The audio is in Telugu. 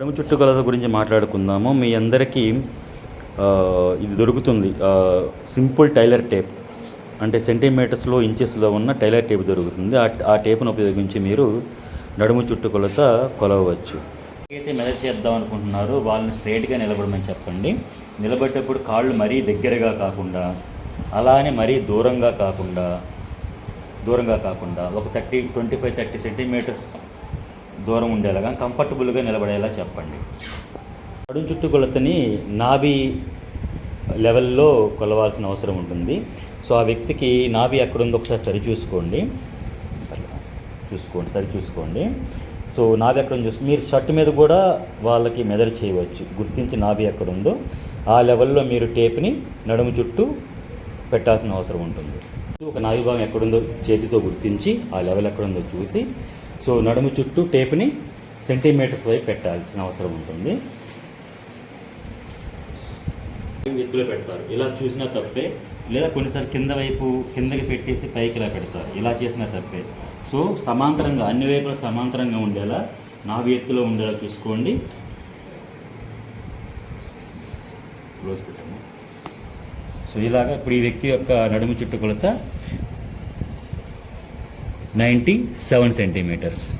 నడుము చుట్టుకొలత గురించి మాట్లాడుకుందాము. మీ అందరికీ ఇది దొరుకుతుంది. Simple tailor tape. అంటే సెంటీమీటర్స్లో ఇంచెస్లో ఉన్న టైలర్ టేప్ దొరుకుతుంది. ఆ టేప్ను ఉపయోగించి మీరు నడుము చుట్టుకొలత కొలవచ్చు. అయితే మెదడు చేద్దాం అనుకుంటున్నారో వాళ్ళని స్ట్రైట్గా నిలబడమని చెప్పండి. నిలబడేటప్పుడు కాళ్ళు మరీ దగ్గరగా కాకుండా అలానే మరీ దూరంగా కాకుండా దూరంగా కాకుండా ఒక thirty twenty five thirty centimeters దూరం ఉండేలాగా కంఫర్టబుల్గా నిలబడేలా చెప్పండి. నడుం చుట్టూ కొలతని నాభి లెవెల్లో కొలవాల్సిన అవసరం ఉంటుంది. సో ఆ వ్యక్తికి నాభి ఎక్కడుందో ఒకసారి సరి చూసుకోండి. చూసుకోండి సరి చూసుకోండి. సో నాభి ఎక్కడ చూసి మీరు షర్ట్ మీద కూడా వాళ్ళకి మెదడు చేయవచ్చు. గుర్తించి నాభి ఎక్కడ ఉందో ఆ లెవెల్లో మీరు టేప్ని నడుము చుట్టూ పెట్టాల్సిన అవసరం ఉంటుంది. ఒక నాభి భాగం ఎక్కడుందో చేతితో గుర్తించి ఆ లెవెల్ ఎక్కడుందో చూసి సో నడుము చుట్టూ టేప్ని సెంటీమీటర్స్ వైపు పెట్టాల్సిన అవసరం ఉంటుంది. ఎత్తులో పెడతారు. ఇలా చూసినా తప్పే. లేదా కొన్నిసార్లు కింద వైపు కిందకి పెట్టేసి పైకి ఇలా పెడతారు. ఇలా చేసినా తప్పే. సో సమాంతరంగా అన్ని వైపులా సమాంతరంగా ఉండేలా నావి ఎత్తులో ఉండేలా చూసుకోండి. క్లోజ్ పెట్టాము సో ఇలాగా ఇప్పుడు ఈ వ్యక్తి యొక్క నడుము చుట్టుకొలత 97 centimeters.